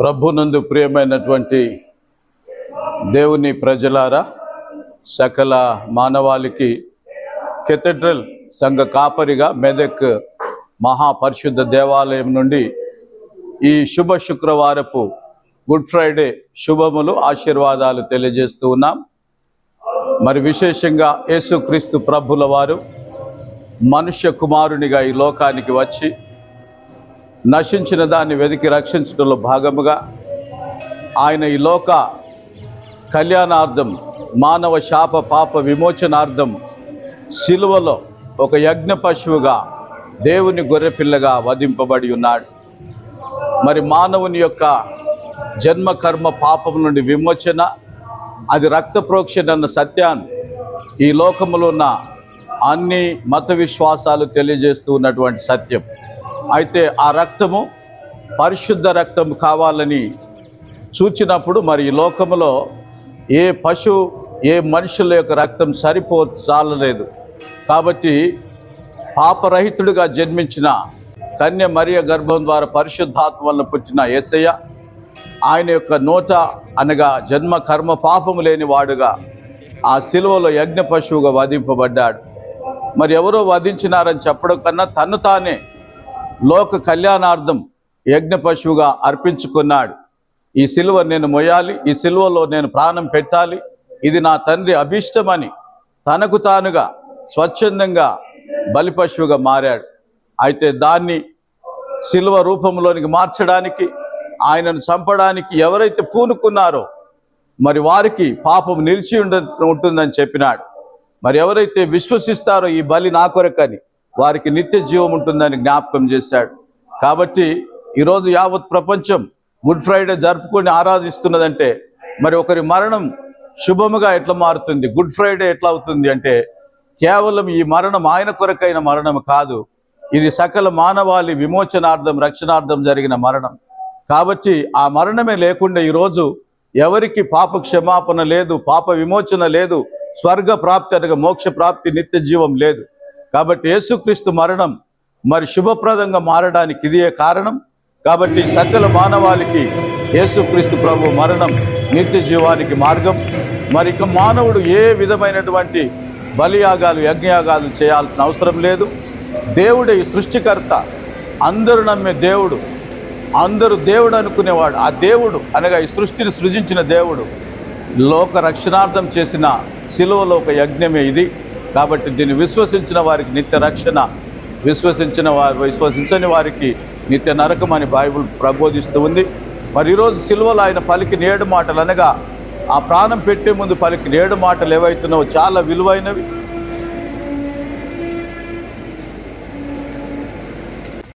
ప్రభునందు ప్రియమైనటువంటి దేవుని ప్రజలారా సకల మానవాళికి కెథడ్రల్ సంఘ కాపరిగా మెదక్ మహాపరిశుద్ధ దేవాలయం నుండి ఈ శుభ శుక్రవారపు గుడ్ ఫ్రైడే శుభములు ఆశీర్వాదాలు తెలియజేస్తూ ఉన్నాం. మరి విశేషంగా యేసుక్రీస్తు ప్రభుల వారు మనుష్య కుమారునిగా ఈ లోకానికి వచ్చి నశించిన దాన్ని వెతికి రక్షించడంలో భాగముగా ఆయన ఈ లోక కళ్యాణార్థం మానవ శాప పాప విమోచనార్థం శిలువలో ఒక యజ్ఞ పశువుగా దేవుని గొర్రెపిల్లగా వధింపబడి ఉన్నాడు. మరి మానవుని యొక్క జన్మ కర్మ పాపం నుండి విమోచన అది రక్త ప్రోక్షణ అన్న సత్యాన్ని ఈ లోకములో ఉన్న అన్ని మత విశ్వాసాలు తెలియజేస్తూ ఉన్నటువంటి సత్యం. అయితే ఆ రక్తము పరిశుద్ధ రక్తం కావాలని చూచినప్పుడు మరి ఈ లోకములో ఏ పశు ఏ మనుషుల యొక్క రక్తం సరిపో చాలలేదు. కాబట్టి పాపరహితుడిగా జన్మించిన కన్య మరియ గర్భం ద్వారా పరిశుద్ధాత్మ వల్ల పుట్టిన యేసయ్య ఆయన యొక్క నోట అనగా జన్మ కర్మ పాపము లేని వాడుగా ఆ శిలువలో యజ్ఞ పశువుగా వధింపబడ్డాడు. మరి ఎవరో వధించినారని చెప్పడం కన్నా తను తానే లోక కళ్యాణార్థం యజ్ఞ పశువుగా అర్పించుకున్నాడు. ఈ సిలువ నేను మొయ్యాలి ఈ సిలువలో నేను ప్రాణం పెట్టాలి ఇది నా తండ్రి అభిష్టమని తనకు తానుగా స్వచ్ఛందంగా బలి పశువుగా మారాడు. అయితే దాన్ని సిలువ రూపంలోనికి మార్చడానికి ఆయనను చంపడానికి ఎవరైతే పూనుకున్నారో మరి వారికి పాపం నిలిచి ఉండ ఉంటుందని చెప్పినాడు. మరి ఎవరైతే విశ్వసిస్తారో ఈ బలి నా కొరకని వారికి నిత్య జీవం ఉంటుందని జ్ఞాపకం చేశాడు. కాబట్టి ఈరోజు యావత్ ప్రపంచం గుడ్ ఫ్రైడే జరుపుకొని ఆరాధిస్తున్నదంటే మరి ఒకరి మరణం శుభముగా ఎట్లా మారుతుంది? గుడ్ ఫ్రైడే ఎట్లా అవుతుంది అంటే కేవలం ఈ మరణం ఆయన కొరకైన మరణం కాదు. ఇది సకల మానవాళి విమోచనార్థం రక్షణార్థం జరిగిన మరణం. కాబట్టి ఆ మరణమే లేకుండా ఈరోజు ఎవరికి పాప క్షమాపణ లేదు పాప విమోచన లేదు స్వర్గ ప్రాప్తి అనగా మోక్ష ప్రాప్తి నిత్య జీవం లేదు. కాబట్టి యేసుక్రీస్తు మరణం మరి శుభప్రదంగా మారడానికి ఇదే కారణం. కాబట్టి సకల మానవాళికి యేసుక్రీస్తు ప్రభు మరణం నిత్య జీవానికి మార్గం. మరి ఇక మానవుడు ఏ విధమైనటువంటి బలియాగాలు యజ్ఞయాగాలు చేయాల్సిన అవసరం లేదు. దేవుడే ఈ సృష్టికర్త. అందరూ నమ్మే దేవుడు. అందరూ దేవుడు అనుకునేవాడు. ఆ దేవుడు అనగా ఈ సృష్టిని సృజించిన దేవుడు. లోక రక్షణార్థం చేసిన శిలువలోక యజ్ఞమే ఇది. కాబట్టి దీన్ని విశ్వసించిన వారికి నిత్య రక్షణ విశ్వసించిన వారు విశ్వసించని వారికి నిత్య నరకం అని బైబుల్ ప్రబోధిస్తూ ఉంది. మరి ఈరోజు సిల్వలో ఆయన పలికిన ఏడు మాటలు అనగా ఆ ప్రాణం పెట్టే ముందు పలికిన ఏడు మాటలు ఏవైతున్నావో చాలా విలువైనవి.